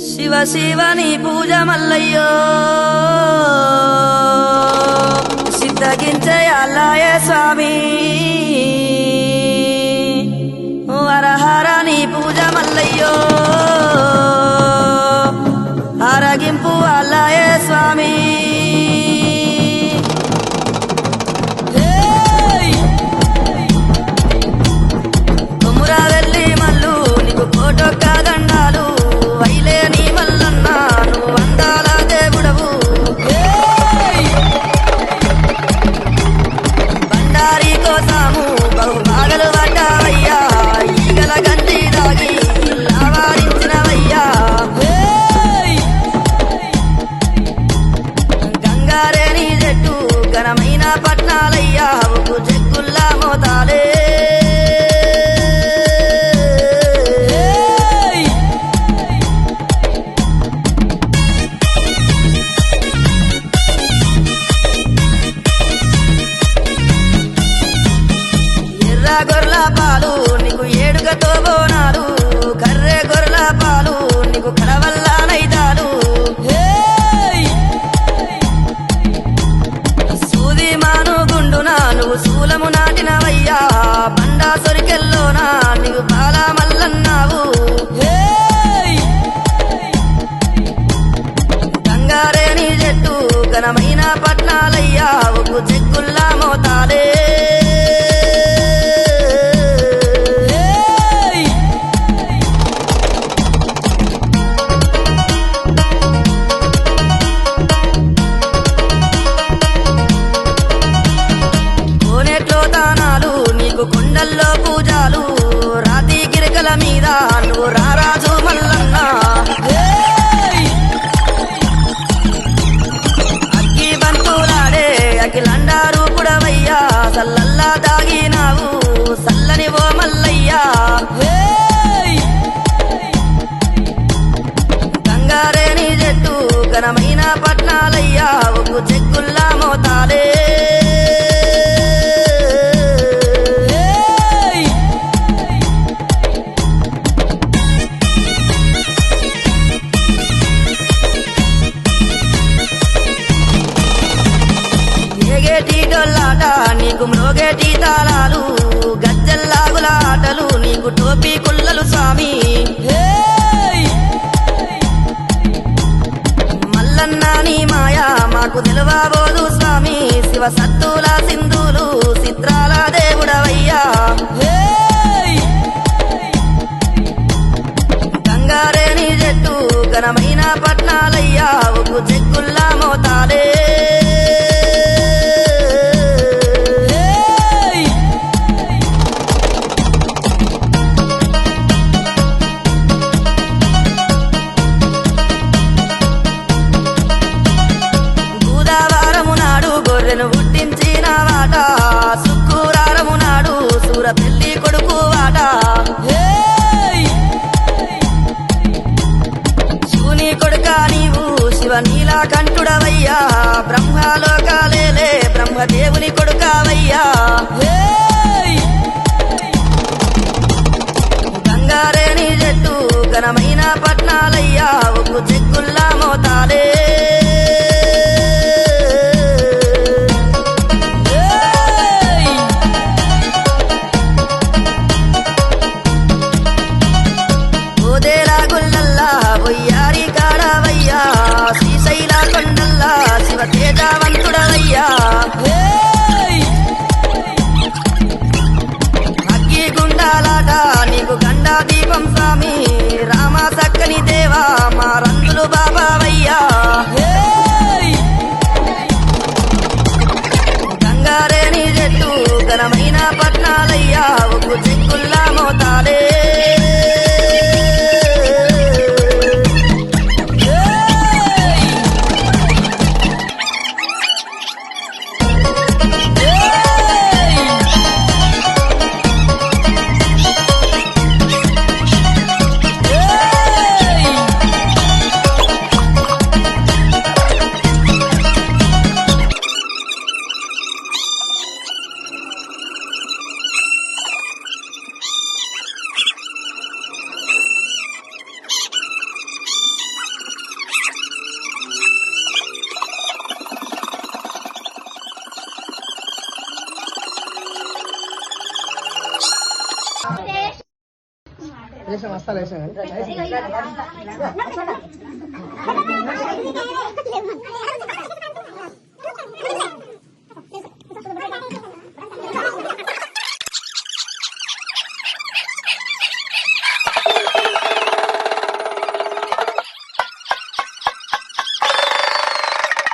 శివ శివ నీ పూజ మల్లయ్యో సిద్ధగించే అల్లాయ స్వామి. ఉప్పు చెక్కుల్లా మోతాలే! ఎర్ర గొర్రెల పాలు నీకు ఏడుగతో బోనాలు సొరికెల్లోనా నీవు బాలా మల్లన్నావు. హేయ్! గంగారేని చెట్టు ఘనమైన పట్నాలయ్యా ఉప్పు చెక్కుల్లా మోతాలే. మల్లయ్యా ఏయ్! గంగారేని ఘనమైన పట్నాలయ్యా ఉప్పు చెక్కుల్లా మోతాలే ఏగేటి డొల్లాట నీకు మ్రోగేటి తాళాలు గజ్జల్లాగుల ఆటలు నీకు టోపీ కుల్లలు స్వామి! మల్లన్న నీ మాయా మాకు తెలువబోదు స్వామి. శివ సత్తుల సింధులు చిత్రాల దేవుడవయ్యా. హేయ్! గంగారేని చెట్టు ఘనమైన పట్నాలయ్యా. ఉప్పు చెక్కుల్లా మోతాలే. పెళ్ళి కొడుకు వాట! శివుని కొడుక నీవు శివ నీలా కంఠుడవయ్యా. బ్రహ్మలోకాలేలే బ్రహ్మదేవుని కొడుకావయ్యా. హేయ్! గంగారేని చెట్టు ఘనమైన పట్నాలయ్యా. ఉప్పు చెక్కుల్లా మోతాలే. గుండాలాట నీకు గండా దీపం స్వామి. రామ సక్కని దేవా మా రంగులు బాబావయ్యా. ఏయ్! గంగారేని చెట్టు ఘనమైన పట్నాలయ్యా. ఉప్పు చెక్కుల్లా మోతాలే. sama salah sana. Katakan.